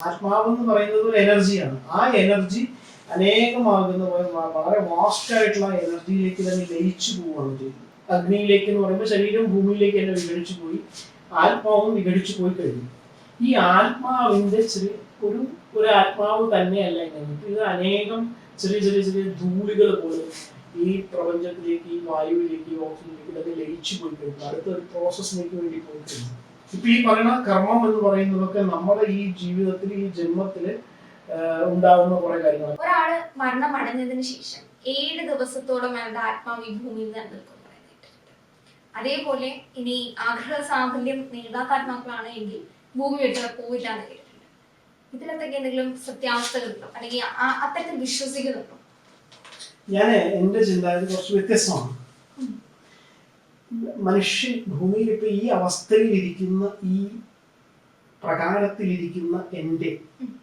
ആത്മാവ് എന്ന് പറയുന്നത് ഒരു എനർജിയാണ്. ആ എനർജി അനേകമാകുന്ന വളരെ വാസ്റ്റ് ആയിട്ടുള്ള എനർജിയിലേക്ക് തന്നെ ലയിച്ചു പോവുകയാണ് ചെയ്യുന്നത്. അഗ്നിയിലേക്ക് എന്ന് പറയുമ്പോൾ ശരീരം ഭൂമിയിലേക്ക് തന്നെ വിഘടിച്ചു പോയി ആത്മാവും വിഘടിച്ചു പോയി കഴിഞ്ഞു. ഈ ആത്മാവിന്റെ ചെറിയ ഒരു ഒരു ആത്മാവ് തന്നെയല്ല ഇങ്ങനെ ഇത് അനേകം ചെറിയ ചെറിയ ചെറിയ ധൂളികൾ പോലെ ഈ പ്രപഞ്ചത്തിലേക്ക് ഈ വായുവിലേക്ക് ഓക്സിജനിലേക്ക് ഇതൊക്കെ ലയിച്ചു പോയി കഴിഞ്ഞു അടുത്ത ഒരു പ്രോസസ്സിലേക്ക് വേണ്ടി പോയി കഴിഞ്ഞു ഇപ്പൊ ഈ പറയുന്ന കർമ്മം എന്ന് പറയുന്നതൊക്കെ നമ്മുടെ ഈ ജീവിതത്തിൽ ഈ ജന്മത്തിൽ ഉണ്ടാകുന്ന ഉണ്ടാവുന്ന കുറെ കാര്യങ്ങളാണ് ഒരാൾ മരണം അടഞ്ഞതിന് ശേഷം ഏഴ് ദിവസത്തോളം അയാളുടെ ആത്മാവ് ഈ ഭൂമിയിൽ നിലനിൽക്കും അതേപോലെ ഇനി ആഗ്രഹ സാഫല്യം നേതാക്കാത്മാക്കളാണ് എങ്കിൽ ഭൂമി വിട്ട് പോയില്ല എന്ന് കേട്ടിട്ടുണ്ട്. ഇതിലത്തേക്ക് എന്തെങ്കിലും സത്യാവസ്ഥകളുണ്ടോ? അല്ലെങ്കിൽ അത്തരത്തിൽ വിശ്വസിക്കുന്നുണ്ടോ? ഞാൻ എന്റെ ചിന്താഗതി കുറച്ച് വ്യത്യസ്തമാണ്. മനുഷ്യൻ ഭൂമിയിൽ ഇപ്പൊ ഈ അവസ്ഥയിലിരിക്കുന്ന ഈ പ്രകാരത്തിലിരിക്കുന്ന എന്റെ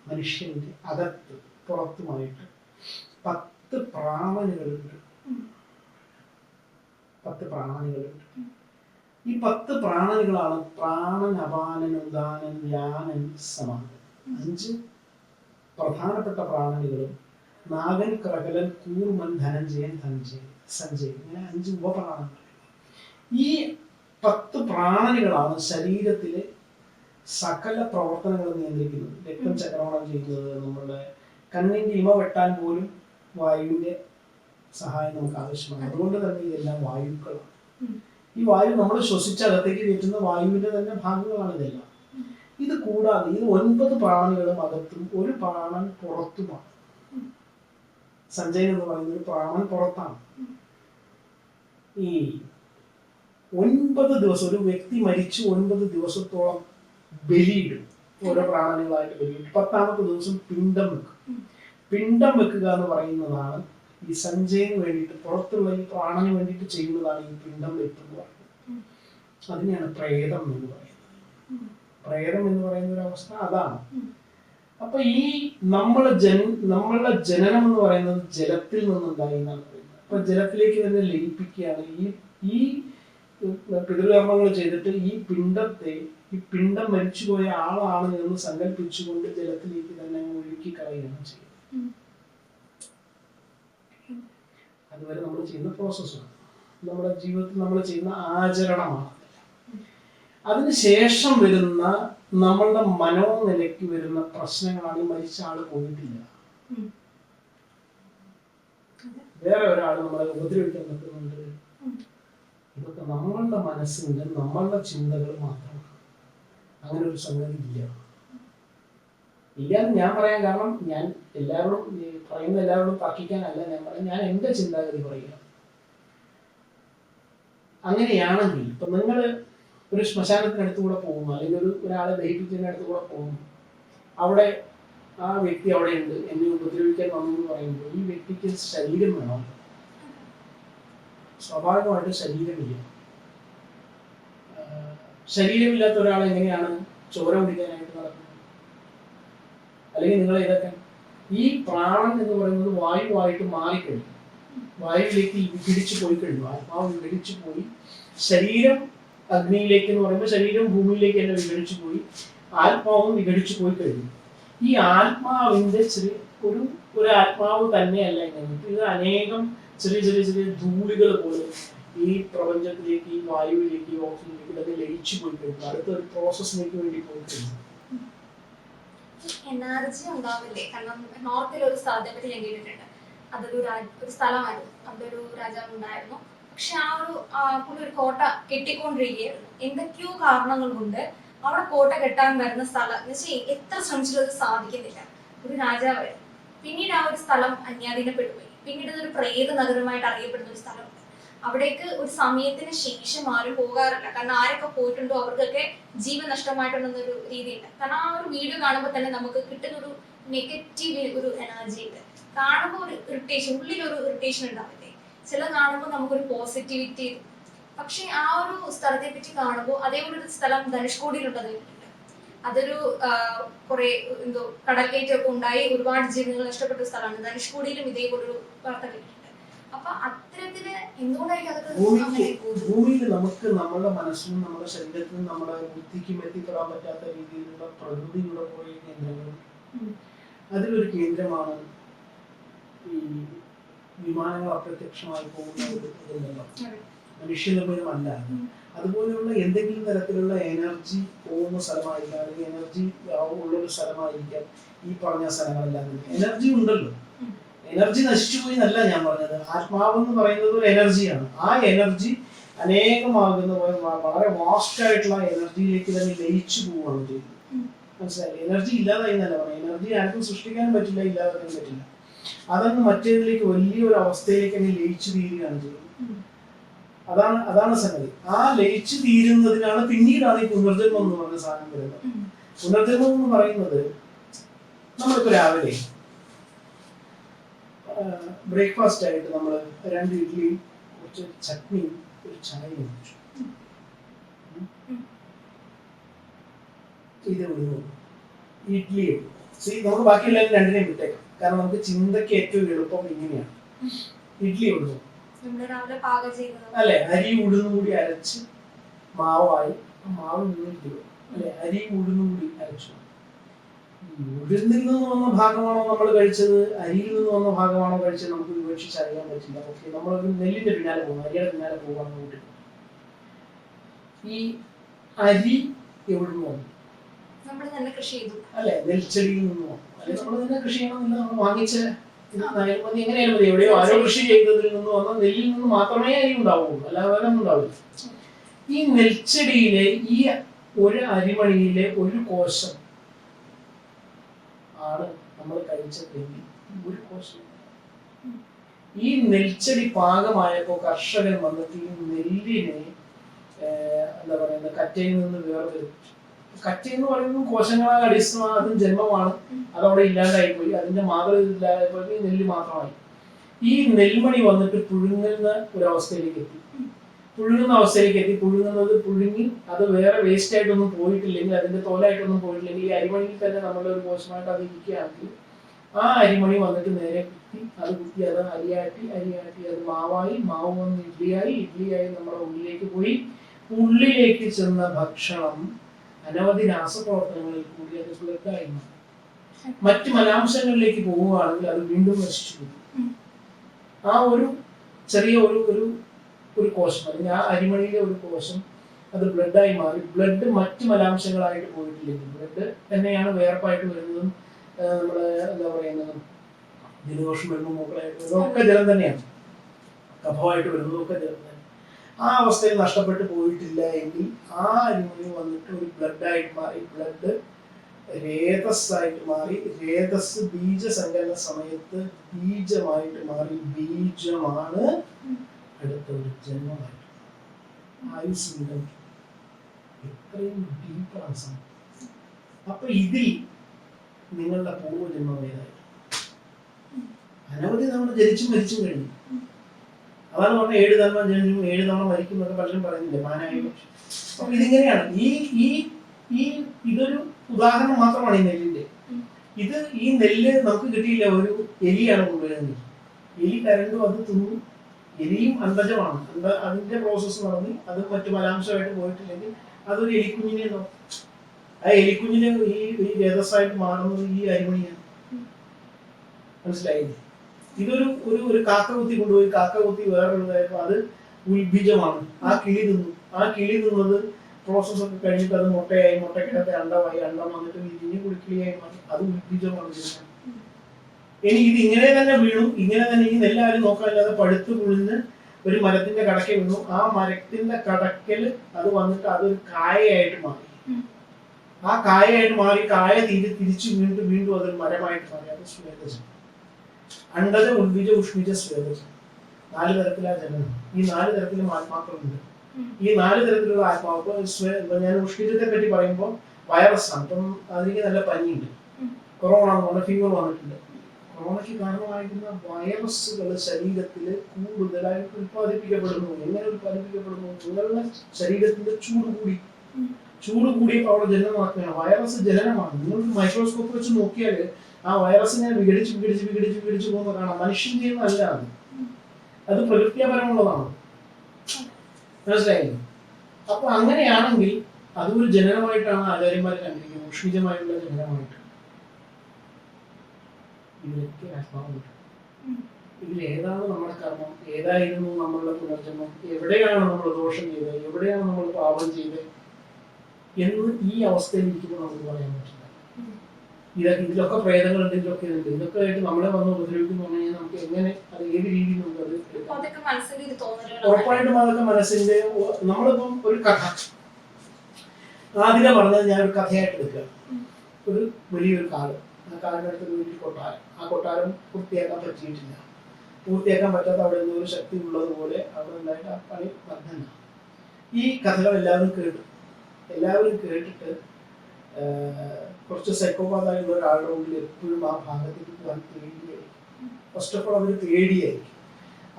മനുഷ്യന്റെ അകത്ത് പുറത്തുമായിട്ട് പത്ത് പ്രാണനുകളുണ്ട്. പത്ത് പ്രാണനുകളുണ്ട്. ഈ പത്ത് പ്രാണനികളാണ് പ്രാണൻ അപാനൻ ഉദാനൻ വ്യാനൻ സമാനൻ അഞ്ച് പ്രധാനപ്പെട്ട പ്രാണനുകളും നാഗൻ ക്രകലൻ കൂർമൻ ധനഞ്ജയൻ ധനഞ്ജയൻ സഞ്ജയൻ. ഇങ്ങനെ അഞ്ച് ഉപപ്രാണങ്ങൾ. ഈ പത്ത് പ്രാണനുകളാണ് ശരീരത്തിലെ സകല പ്രവർത്തനങ്ങളും നിയന്ത്രിക്കുന്നത്. രക്തം ചക്രമണം ചെയ്യുന്നത് നമ്മളുടെ കണ്ണിന്റെ ഇമ വെട്ടാൻ പോലും വായുവിന്റെ സഹായം നമുക്ക് ആവശ്യമാണ്. അതുകൊണ്ട് തന്നെ ഇതെല്ലാം വായുക്കളാണ്. ഈ വായു നമ്മൾ ശ്വസിച്ച അകത്തേക്ക് കയറ്റുന്ന വായുവിന്റെ തന്നെ ഭാഗങ്ങളാണ് ഇതെല്ലാം. ഇത് കൂടാതെ ഇത് ഒൻപത് പ്രാണികളും അകത്തും ഒരു പ്രാണൻ പുറത്തുമാണ്. സഞ്ജയൻ എന്ന് പറയുന്ന ഒരു പ്രാണൻ പുറത്താണ്. ഈ ഒൻപത് ദിവസം ഒരു വ്യക്തി മരിച്ചു ഒൻപത് ദിവസത്തോളം ബലിയിടും. ഓരോ പ്രാണികളായിട്ട് ബലിയിടും. പത്താമത്തെ ദിവസം പിണ്ടം വെക്കും. പിണ്ടം വെക്കുക എന്ന് പറയുന്നതാണ് ഈ സഞ്ജയന് വേണ്ടിയിട്ട് പുറത്തുള്ള ഈ പ്രാണന് വേണ്ടിയിട്ട് ചെയ്യുന്നതാണ് ഈ പിണ്ടം വെപ്പ് എന്ന് പറയുന്നത്. അതിനെയാണ് പ്രേതം എന്ന് പറയുന്നത്. പ്രേതം എന്ന് പറയുന്ന ഒരു അവസ്ഥ അതാണ്. അപ്പൊ ഈ നമ്മളെ ജന നമ്മളുടെ ജനനം എന്ന് പറയുന്നത് ജലത്തിൽ നിന്നുണ്ടായി എന്നാണ് പറയുന്നത്. അപ്പൊ ജലത്തിലേക്ക് തന്നെ ലയിപ്പിക്കുകയാണ് ഈ ഈ പിതൃകർമ്മങ്ങൾ ചെയ്തിട്ട് ഈ പിണ്ടത്തെ ഈ പിണ്ടം മരിച്ചുപോയ ആളാണ് എന്ന് സങ്കല്പിച്ചുകൊണ്ട് ജലത്തിലേക്ക് തന്നെ ഒഴുക്കി കളയുകയാണ് ചെയ്യുന്നത് അതുവരെ നമ്മൾ ചെയ്യുന്ന പ്രോസസ്സാണ് നമ്മുടെ ജീവിതത്തിൽ നമ്മൾ ചെയ്യുന്ന ആചരണമാണ്. അതിനുശേഷം വരുന്ന നമ്മളുടെ മനോനിലയ്ക്ക് വരുന്ന പ്രശ്നങ്ങളാണ് ഈ മരിച്ച ആൾ പോയിട്ടില്ല. വേറെ ഒരാൾ നമ്മളെ ഉപദ്രവിക്കാൻ നിൽക്കുന്നുണ്ട്. ഇതൊക്കെ നമ്മളുടെ മനസ്സിന്റെ നമ്മളുടെ ചിന്തകൾ മാത്രം. അങ്ങനെ ഒരു സംഗതി ഇല്ല. ഇല്ല എന്ന് ഞാൻ പറയാൻ കാരണം ഞാൻ എല്ലാവരോടും പറയുന്ന എല്ലാവരോടും തർക്കിക്കാനല്ല. ഞാൻ പറയാം ഞാൻ എന്റെ ചിന്താഗതി പറയുക അങ്ങനെയാണെങ്കിൽ ഇപ്പൊ നിങ്ങൾ ഒരു ശ്മശാനത്തിനടുത്ത് കൂടെ പോകുന്നു അല്ലെങ്കിൽ ഒരു ഒരാളെ ദഹിപ്പിച്ചതിനടുത്ത് കൂടെ പോകുന്നു. അവിടെ ആ വ്യക്തി അവിടെ ഉണ്ട് എന്നെ ഉപദ്രവിക്കാൻ വന്നു എന്ന് പറയുമ്പോൾ ഈ വ്യക്തിക്ക് ശരീരം വേണം. സ്വാഭാവികമായിട്ട് ശരീരമില്ല. ശരീരമില്ലാത്ത ഒരാൾ എങ്ങനെയാണ് ചോര കുടിക്കാനായിട്ട് നടക്കുന്നത്? അല്ലെങ്കിൽ നിങ്ങൾ ഏതൊക്കെ? ഈ പ്രാണൻ എന്ന് പറയുന്നത് വായുവായിട്ട് മാറിക്കഴിഞ്ഞു. വായുവിലേക്ക് വിഘടിച്ചു പോയി കഴിഞ്ഞു. ആത്മാവ് വിഘടിച്ചു പോയി. ശരീരം അഗ്നിയിലേക്ക് എന്ന് പറയുമ്പോൾ ശരീരം ഭൂമിയിലേക്ക് തന്നെ വിഘടിച്ചു പോയി. ആത്മാവും വിഘടിച്ചു പോയി കഴിഞ്ഞു. ഈ ആത്മാവിന്റെ ഒരു ഒരു ആത്മാവ് തന്നെയല്ല ഇത് അനേകം ചെറിയ ചെറിയ ചെറിയ ധൂളികൾ പോലും ഈ പ്രപഞ്ചത്തിലേക്ക് ഈ വായുവിലേക്ക് ഈ ഓക്സിജനിലേക്ക് ഇതൊക്കെ ലയിച്ചു പോയിട്ടുണ്ട് അടുത്ത ഒരു പ്രോസസ്സിലേക്ക് വേണ്ടി പോയിട്ടുണ്ട് എനർജി ഉണ്ടാവില്ലേ? കാരണം നോർത്തിൽ ഒരു സ്ഥലത്തെ പറ്റി ഞാൻ കേട്ടിട്ടുണ്ട്. അതൊരു ഒരു സ്ഥലമായിരുന്നു. അതൊരു രാജാവ് ഉണ്ടായിരുന്നു. പക്ഷെ ആ ഒരു പുള്ളി ഒരു കോട്ട കെട്ടിക്കൊണ്ടിരിക്കുകയായിരുന്നു. എന്തൊക്കെയോ കാരണങ്ങൾ കൊണ്ട് അവിടെ കോട്ട കെട്ടാൻ വരുന്ന സ്ഥലം എന്ന് വെച്ചാൽ എത്ര ശ്രമിച്ചിട്ടും അത് സാധിക്കുന്നില്ല. ഒരു രാജാവായിരുന്നു. പിന്നീട് ആ ഒരു സ്ഥലം അന്യാധീനപ്പെട്ടുപോയി പിന്നീട് ഇതൊരു പ്രേത നഗരമായിട്ട് അറിയപ്പെടുന്ന ഒരു സ്ഥലം അവിടേക്ക് ഒരു സമയത്തിന് ശേഷം ആരും പോകാറില്ല. കാരണം ആരൊക്കെ പോയിട്ടുണ്ടോ അവർക്കൊക്കെ ജീവൻ നഷ്ടമായിട്ടുണ്ടെന്നൊരു രീതിയുണ്ട്. കാരണം ആ ഒരു വീഡിയോ കാണുമ്പോൾ തന്നെ നമുക്ക് കിട്ടുന്ന ഒരു നെഗറ്റീവ് ഒരു എനർജി ഉണ്ട്. കാണുമ്പോൾ ഒരു ഇറിറ്റേഷൻ ഉള്ളിൽ ഒരു ഇറിറ്റേഷൻ ഉണ്ടാവില്ലേ ചില കാണുമ്പോൾ നമുക്കൊരു പോസിറ്റിവിറ്റി പക്ഷെ ആ ഒരു സ്ഥലത്തെ പറ്റി കാണുമ്പോൾ അതേപോലെ ഒരു സ്ഥലം ധനുഷ്കോടിയിലുണ്ടെന്ന് കേട്ടിട്ടുണ്ട് അതൊരു കുറെ എന്തോ കടൽക്കയറ്റമൊക്കെ ഉണ്ടായി ഒരുപാട് ജീവനുകൾ നഷ്ടപ്പെട്ട സ്ഥലമാണ്. ധനുഷ്കോടിയിലും ഇതേപോലൊരു വാർത്ത കേട്ടിട്ടുണ്ട്. അപ്പൊ അത്തരത്തിൽ എന്തുകൊണ്ടായിരിക്കും ഭൂമിയിൽ നമുക്ക് നമ്മുടെ മനസ്സിനും നമ്മുടെ ശരീരത്തിനും നമ്മുടെ ബുദ്ധിക്കും എത്തിപ്പെടാൻ പറ്റാത്ത രീതിയിലുള്ള പ്രകൃതിയുടെ കുറെ കേന്ദ്രങ്ങളും അതിലൊരു കേന്ദ്രമാണ് ഈ വിമാനങ്ങൾ അപ്രത്യക്ഷമായി പോകുന്ന ഒരു ഇതുണ്ടല്ലോ. മനുഷ്യനിർമ്മിതമല്ല. അതുപോലെയുള്ള എന്തെങ്കിലും തരത്തിലുള്ള എനർജി പോകുന്ന സ്ഥലമായിരിക്കാം. അല്ലെങ്കിൽ എനർജി ഉള്ള ഒരു സ്ഥലമായിരിക്കാം ഈ പറഞ്ഞ സ്ഥലങ്ങളെല്ലാം. എനർജി ഉണ്ടല്ലോ. എനർജി നശിച്ചു പോയി എന്നല്ല ഞാൻ പറഞ്ഞത്. ആത്മാവെന്ന് പറയുന്നത് ഒരു എനർജിയാണ്. ആ എനർജി അനേകമാകുന്ന വളരെ വാസ്റ്റ് ആയിട്ടുള്ള എനർജിയിലേക്ക് തന്നെ ലയിച്ചു പോവുകയാണ് ചെയ്യുന്നത്. മനസ്സിലായി എനർജി ഇല്ലാതായി എന്നല്ല പറയാം എനർജി ആർക്കും സൃഷ്ടിക്കാനും പറ്റില്ല ഇല്ലാതാക്കാനും പറ്റില്ല. അതങ്ങ് മറ്റേതിലേക്ക് വലിയൊരു അവസ്ഥയിലേക്ക് അങ്ങ് ലയിച്ചു തീരുകയാണ് ചെയ്യുന്നത്. അതാണ് അതാണ് സംഗതി. ആ ലയിച്ചു തീരുന്നതിനാണ് പിന്നീടാണ് ഈ പുനർജന്മം എന്ന് പറഞ്ഞ സാധനം വരുന്നത്. പുനർജന്മം എന്ന് പറയുന്നത് നമ്മളിപ്പോ രാവിലെ ബ്രേക്ക്ഫാസ്റ്റ് ആയിട്ട് നമ്മൾ രണ്ട് ഇഡ്ഡലിയും കുറച്ച് ചട്നിയും ഒരു ചായയും കുടിച്ചു. ഇത് വിടുന്നു ഇഡ്ഡലി സി നമുക്ക് ബാക്കിയുള്ള രണ്ടിനെയും വിട്ടേക്കാം. കാരണം നമുക്ക് ചിന്തയ്ക്ക് ഏറ്റവും എളുപ്പം ഇങ്ങനെയാണ്. ഇഡ്ഡലി വിടുന്നു അല്ലെ? അരി ഉഴുന്നും കൂടി അരച്ച് മാവായി. മാവ് നീട്ടി അല്ലെ? അരി ഉഴുന്നും കൂടി അരച്ചു. ഉഴുന്നിൽ നിന്ന് വന്ന ഭാഗമാണോ നമ്മൾ കഴിച്ചത്? അരിയിൽ നിന്ന് വന്ന ഭാഗമാണോ കഴിച്ചത്? നമുക്ക് വിവക്ഷിച്ച് അറിയാൻ പറ്റില്ല. ഓക്കെ നമ്മൾ നെല്ലിന്റെ പിന്നാലെ പോകും. അരിയുടെ പിന്നാലെ പോകാന്ന് കൂട്ടി ഈ അരി എവിടുന്ന് വന്നു? നമ്മൾ തന്നെ കൃഷി ചെയ്തു. അല്ലെ? നെൽച്ചെടിയിൽ നിന്ന് വന്നു. അല്ലെ? നമ്മൾ തന്നെ കൃഷി ചെയ്യണമെന്നില്ല. നമ്മൾ വാങ്ങിച്ച മതി. എവിടെയോ ആരോ കൃഷി ചെയ്തതിൽ നിന്ന് വന്ന നെല്ലിൽ നിന്ന് മാത്രമേ അരി ഉണ്ടാവുള്ളൂ അല്ലാതെ വേറെ ഉണ്ടാവില്ല. ഈ നെൽച്ചെടിയിലെ ഈ ഒരു അരിമണിയിലെ ഒരു കോശം ആണ് നമ്മൾ കഴിച്ചതെങ്കിൽ ഒരു കോശം. ഈ നെൽച്ചെടി പാകമായപ്പോൾ കർഷകൻ വന്നിട്ട് ഈ നെല്ലിനെ എന്താ പറയുന്നത് കറ്റയിൽ നിന്ന് വേർതിരിച്ചു. കറ്റ എന്ന് പറയുന്നത് കോശങ്ങളാൽ അടിസ്ഥാന അതും ജന്മമാണ്. അതവിടെ ഇല്ലാണ്ടായി പോയി അതിന്റെ മാതൃ ഇല്ലാതെ പോയി നെല്ല് മാത്രമായി. ഈ നെൽമണി വന്നിട്ട് പുഴുങ്ങുന്ന ഒരു അവസ്ഥയിലേക്ക് എത്തി. പുഴുങ്ങുന്ന അവസ്ഥയിലേക്ക് എത്തി. പുഴുങ്ങുന്നത് പുഴുങ്ങി അത് വേറെ വേസ്റ്റ് ആയിട്ടൊന്നും പോയിട്ടില്ലെങ്കിൽ അതിന്റെ തോലായിട്ടൊന്നും പോയിട്ടില്ലെങ്കിൽ ഈ അരിമണിയിൽ തന്നെ നമ്മുടെ ഒരു കോശമായിട്ട് അത് ഇരിക്കുകയാണെങ്കിൽ ആ അരിമണി വന്നിട്ട് നേരെ കുത്തി അത് കുത്തി അത് അരിയാട്ടി അരിയാട്ടി അത് മാവായി മാവ് വന്ന് ഇഡ്ലിയായി ഇഡ്ലിയായി നമ്മുടെ ഉള്ളിലേക്ക് പോയി. ഉള്ളിലേക്ക് ചെന്ന ഭക്ഷണം അനവധി രാസപ്രവർത്തനങ്ങളിൽ കൂടി അത് മാറും. മറ്റ് മലാംശങ്ങളിലേക്ക് പോവുകയാണെങ്കിൽ അത് വീണ്ടും നശിച്ചു പോകും ആ ഒരു ചെറിയ ഒരു ഒരു ഒരു കോശം അല്ലെങ്കിൽ ആ അരിമണിയിലെ ഒരു കോശം അത് ബ്ലഡായി മാറി. ബ്ലഡ് മറ്റ് മലാംശങ്ങളായിട്ട് പോയിട്ടില്ലെങ്കിൽ ബ്ലഡ് തന്നെയാണ് വേർപ്പായിട്ട് വരുന്നതും നമ്മുടെ നമ്മൾ എന്താ പറയുന്നതും ജലദോഷം വരുന്നതും മൂക്കളായിട്ട് വരുന്നതും ഒക്കെ ജലം തന്നെയാണ്. കഫമായിട്ട് വരുന്നതും ഒക്കെ ജലം തന്നെ ആ അവസ്ഥയിൽ നഷ്ടപ്പെട്ടു പോയിട്ടില്ല എങ്കിൽ ആ അരിമണി വന്നിട്ട് ഒരു ബ്ലഡായിട്ട് മാറി ബ്ലഡ് രേതസ്സായിട്ട് മാറി രേതസ് ബീജസങ്കലന സമയത്ത് ബീജമായിട്ട് മാറി ബീജമാണ് അടുത്ത ഒരു ജന്മമായിട്ട് ആയുസ് എത്രയും ഡീപ്പാണ് അപ്പൊ ഇതിൽ നിങ്ങളുടെ പൂർവജന്മം ഏതായി അനവധി നമ്മൾ ജനിച്ചും മരിച്ചും കഴിഞ്ഞു. അതാണ് പറഞ്ഞ ഏഴ് തവണ ജനിച്ചു ഏഴ് തവണ മരിക്കും എന്നൊക്കെ പലരും പറയുന്നില്ലേ മാനായി അപ്പൊ ഇതിങ്ങനെയാണ്. ഈ ഈ ഈ ഇതൊരു ഉദാഹരണം മാത്രമാണ് ഈ നെല്ലിന്റെ ഇത് ഈ നെല്ല് നമുക്ക് കിട്ടിയില്ല ഒരു എലിയാണ് കൊണ്ടുവരുന്നത്. എലി കരണ്ടും അത് തിന്നു. എലിയും അന്തജമാണ്. അന്ത അതിന്റെ പ്രോസസ്സ് നടന്ന് അത് മറ്റു ബലാംശമായിട്ട് പോയിട്ടില്ലെങ്കിൽ അതൊരു എലിക്കുഞ്ഞിനെ ആ എലിക്കുഞ്ഞിനെ ഈ വേദസായിട്ട് മാറുന്നത് ഈ അരിമണിയാണ്. മനസ്സിലായില്ലേ? ഇതൊരു ഒരു ഒരു കാക്ക കുത്തി കൊണ്ടുപോയി കാക്ക കുത്തി വേറൊരുതായപ്പോ അത് ഉത്ബീജമാണ് ആ കിളി തിന്നു. ആ കിളി തിന്നത് പ്രോസസ് ഒക്കെ കഴിഞ്ഞിട്ട് അത് മുട്ടയായി മുട്ടക്കിടത്തെ അണ്ടമായി അണ്ടം വന്നിട്ട് വിരിഞ്ഞ് കുളിക്കിളിയായി മാറി അത് ഉത്ബീജമാണ് ഇനി ഇത് ഇങ്ങനെ തന്നെ വീണു ഇങ്ങനെ തന്നെ ഇനി എല്ലാവരും നോക്കാനില്ലാതെ പഴുത്ത് പുളിഞ്ഞ് ഒരു മരത്തിന്റെ കടക്കെ വീണു. ആ മരത്തിന്റെ കടക്കൽ അത് വന്നിട്ട് അതൊരു കായയായിട്ട് മാറി. ആ കായയായിട്ട് മാറി കായ തിരി തിരിച്ചു വീണ്ടും വീണ്ടും അതൊരു മരമായിട്ട് മാറി. അത് ശ്വേതജം അണ്ടജ ഉദ്ബീജ ഉഷ്ണിജ സ്വേദജ നാല് തരത്തിലാ ജനനം. ഈ നാല് തരത്തിലും ആത്മാക്കളുണ്ട്. ഈ നാല് തരത്തിലുള്ള ആത്മാവ് ഇപ്പൊ സ്വേ- ഞാൻ ഉഷ്ണിജത്തെ പറ്റി പറയുമ്പോൾ വൈറസ് ആണ് അപ്പം അതിലേക്ക് നല്ല പനിയുണ്ട്. കൊറോണ എന്ന് പറഞ്ഞ ഫീവർ വന്നിട്ടുണ്ട്. കൊറോണയ്ക്ക് കാരണമായിരുന്ന വൈറസുകൾ ശരീരത്തിൽ കൂടുതലായിട്ട് ഉത്പാദിപ്പിക്കപ്പെടുന്നു എങ്ങനെ ഉത്പാദിപ്പിക്കപ്പെടുന്നു നിങ്ങളുടെ ശരീരത്തിന്റെ ചൂട് കൂടി. ചൂട് കൂടിയപ്പോൾ അവിടെ ജനനമാക്കുകയാണ് വൈറസ് ജനനമാണ് നിങ്ങൾ മൈക്രോസ്കോപ്പ് വെച്ച് നോക്കിയാൽ ആ വൈറസിനെ വിഘടിച്ച് വിഘടിച്ച് വിഘടിച്ച് വിഘടിച്ച് പോകുന്ന കാണാം. മനുഷ്യൻ ചെയ്യുന്നതല്ല അത് അത് പ്രകൃത്യാപരമുള്ളതാണ് മനസ്സിലായില്ലേ? അപ്പൊ അങ്ങനെയാണെങ്കിൽ അതൊരു ജനനമായിട്ടാണ് ആചാര്യന്മാർ കണ്ടിരിക്കുന്നത്. ഉഷ്ണിജമായിട്ടുള്ള ജനനമായിട്ട്. ഇതിൽ ഏതാണ് നമ്മുടെ കർമ്മം? ഏതായിരുന്നു നമ്മളുടെ പുനർജന്മം? എവിടെയാണ് നമ്മൾ ദോഷം ചെയ്തത്? എവിടെയാണ് നമ്മൾ പാപം ചെയ്തത്? എന്ന് ഈ അവസ്ഥയിൽ ഇരിക്കുമ്പോൾ നമുക്ക് പറയാൻ പറ്റില്ല. ഇത് ഇതൊക്കെ ഇതിലൊക്കെ പ്രേതങ്ങളുണ്ട് ഇതിലൊക്കെ ഉണ്ട്. ഇതൊക്കെ ആയിട്ട് നമ്മളെ വന്ന് ഉപദ്രവിക്കുന്നു പറഞ്ഞു കഴിഞ്ഞാൽ നമുക്ക് എങ്ങനെ അത് ഏത് രീതിയിൽ നമുക്ക് അത് ഉറപ്പായിട്ടും അതൊക്കെ മനസ്സിന്റെ നമ്മളിപ്പം ഒരു കഥ. ആദ്യം പറഞ്ഞത് ഞാൻ ഒരു കഥയായിട്ട് എടുക്കുക. ഒരു വലിയൊരു കാട്. ആ കാടിനടുത്ത് ഒരു വലിയ കൊട്ടാരം. ആ കൊട്ടാരം പൂർത്തിയാക്കാൻ പറ്റിയിട്ടില്ല. പൂർത്തിയാക്കാൻ പറ്റാത്ത അവിടെ നിന്ന് ഒരു ശക്തി ഉള്ളതുപോലെ അവിടെ ഉണ്ടായിട്ട് ആ പണി വർദ്ധന ഈ കഥകൾ എല്ലാവരും കേട്ടു. എല്ലാവരും കേട്ടിട്ട് കുറച്ച് സൈക്കോപാതായുള്ള ഒരാളുടെ മുമ്പിൽ എപ്പോഴും ആ ഭാഗത്തേക്ക് പോകാൻ പേടിയായിരിക്കും. ഫസ്റ്റ് ഓഫ് ഓൾ അവർ പേടിയായിരിക്കും.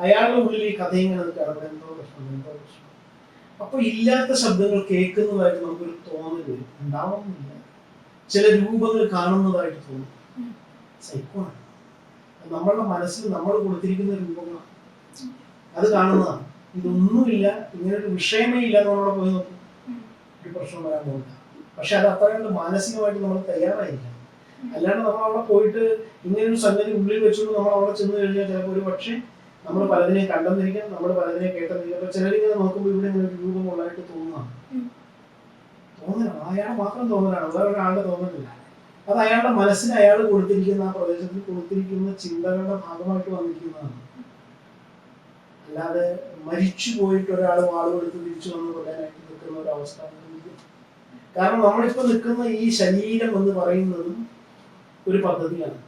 അയാളുടെ ഉള്ളിൽ ഈ കഥ ഇങ്ങനെ നിൽക്കുകയാണ് എന്തോ പ്രശ്നം എന്തോ പ്രശ്നം അപ്പൊ ഇല്ലാത്ത ശബ്ദങ്ങൾ കേൾക്കുന്നതായിട്ട് നമുക്കൊരു തോന്നൽ വരും. ഉണ്ടാവുന്നില്ല ചില രൂപങ്ങൾ കാണുന്നതായിട്ട് തോന്നും. സൈക്കോ ആണ്. നമ്മളുടെ മനസ്സിൽ നമ്മൾ കൊടുത്തിരിക്കുന്ന രൂപങ്ങളാണ്. അത് കാണുന്നതാണ്. ഇതൊന്നുമില്ല. ഇങ്ങനൊരു വിഷയമേ ഇല്ല എന്ന് നമ്മളവിടെ പോയി നോക്കും ഒരു പ്രശ്നം വരാൻ പോകുന്നത്. പക്ഷെ അത് അത്ര കണ്ട് മാനസികമായിട്ട് നമ്മൾ തയ്യാറായില്ല അല്ലാണ്ട് നമ്മൾ അവിടെ പോയിട്ട് ഇങ്ങനെ ഒരു സംഗതി ഉള്ളിൽ വെച്ചുകൊണ്ട് നമ്മൾ അവിടെ ചെന്ന് കഴിഞ്ഞാൽ ചിലപ്പോൾ ഒരു പക്ഷേ നമ്മൾ പലതിനെയും കണ്ടെന്നിരിക്കാം നമ്മൾ പലതിനെയും കേട്ടെന്നിരിക്കാം. അപ്പൊ ചിലരിങ്ങനെ നോക്കുമ്പോൾ ഇവിടെ ഇങ്ങനെ ഒരു രൂപമുള്ളതായിട്ട് തോന്നുന്നതാണ് ഉം. തോന്നലാണ് അയാൾ മാത്രം തോന്നലാണ്. വേറെ ഒരാളുടെ തോന്നലില്ല. അത് അയാളുടെ മനസ്സിന് അയാൾ കൊടുത്തിരിക്കുന്ന ആ പ്രദേശത്തിൽ കൊടുത്തിരിക്കുന്ന ചിന്തകളുടെ ഭാഗമായിട്ട് വന്നിരിക്കുന്നതാണ്. അല്ലാതെ മരിച്ചു പോയിട്ട് ഒരാൾ വാളുകൊടുത്ത് തിരിച്ചു വന്ന് കൊല്ലാനായിട്ട് നിൽക്കുന്ന ഒരു അവസ്ഥ. കാരണം നമ്മളിപ്പോ നിൽക്കുന്ന ഈ ശരീരം എന്ന് പറയുന്നതും ഒരു പദ്ധതിയാണ്.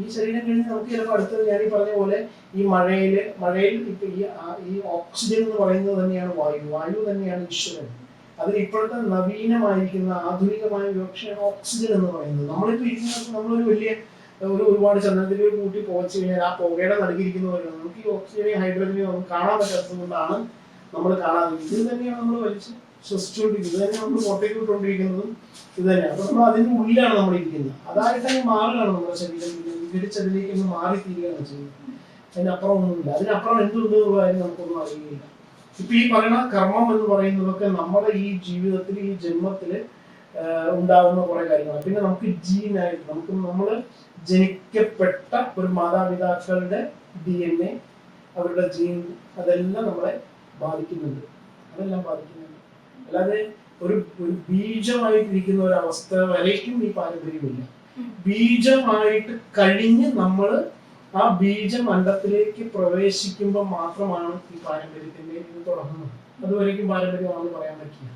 ഈ ശരീരം കഴിഞ്ഞ് നമുക്ക് ചിലപ്പോൾ അടുത്തത് ഞാൻ ഈ പറഞ്ഞ പോലെ ഈ മഴയിൽ മഴയിൽ ഇപ്പൊ ഈ ഈ ഓക്സിജൻ എന്ന് പറയുന്നത് തന്നെയാണ് വായു. വായു തന്നെയാണ് ഈശ്വരൻ. അതിൽ ഇപ്പോഴത്തെ നവീനമായിരിക്കുന്ന ആധുനികമായ വിവക്ഷയാണ് ഓക്സിജൻ എന്ന് പറയുന്നത്. നമ്മളിപ്പോ ഇരിക്കുന്ന നമ്മളൊരു വലിയ ഒരു ഒരുപാട് ചന്ദ്രത്തിൽ കൂട്ടി പോച്ചു കഴിഞ്ഞാൽ ആ പുകയുടെ നടുക്കിയിരിക്കുന്ന പോലെയാണ് നമുക്ക് ഈ ഓക്സിജനെയും ഹൈഡ്രജനെയും ഒന്നും കാണാൻ പറ്റാത്തത് കൊണ്ടാണ് നമ്മൾ കാണാതെ ഇത് തന്നെയാണ് നമ്മൾ വലിച്ച് ശ്വസിച്ചുകൊണ്ടിരിക്കുന്നത് തന്നെ നമ്മൾ പുറത്തേക്ക് വിട്ടുകൊണ്ടിരിക്കുന്നതും ഇത് തന്നെയാണ് അപ്പൊ നമ്മൾ അതിന്റെ ഉള്ളിലാണ് നമ്മൾ ഇരിക്കുന്നത്. അതായിട്ടങ്ങ് മാറുകയാണ് നമ്മുടെ ശരീരം. വിഘടിച്ചതിലേക്ക് ഒന്ന് മാറി തീരുകയാണ് ചെയ്യുന്നത് അതിനപ്പുറം ഒന്നുമില്ല. അതിനപ്പുറം എന്തുണ്ട് കാര്യം നമുക്കൊന്നും അറിയുകയില്ല ഇപ്പൊ ഈ പറയുന്ന കർമ്മം എന്ന് പറയുന്നതൊക്കെ നമ്മുടെ ഈ ജീവിതത്തിൽ ഈ ജന്മത്തിൽ ഉണ്ടാകുന്ന കുറെ കാര്യങ്ങളാണ്. പിന്നെ നമുക്ക് ജീനായിട്ട് നമുക്ക് നമ്മൾ ജനിക്കപ്പെട്ട ഒരു മാതാപിതാക്കളുടെ ഡി എൻ എ അവരുടെ ജീൻ അതെല്ലാം നമ്മളെ ബാധിക്കുന്നുണ്ട്. അതെല്ലാം ബാധിക്കുന്നുണ്ട്. അല്ലാതെ ഒരു ഒരു ബീജമായിട്ടിരിക്കുന്ന ഒരു അവസ്ഥ വരയ്ക്കും ഈ പാരമ്പര്യമില്ല. ബീജമായിട്ട് കഴിഞ്ഞ് നമ്മൾ ആ ബീജം അണ്ടത്തിലേക്ക് പ്രവേശിക്കുമ്പോൾ മാത്രമാണ് ഈ പാരമ്പര്യത്തിന്റെ തുടങ്ങുന്നത് അതുവരേക്കും പാരമ്പര്യമാണെന്ന് പറയാൻ പറ്റില്ല.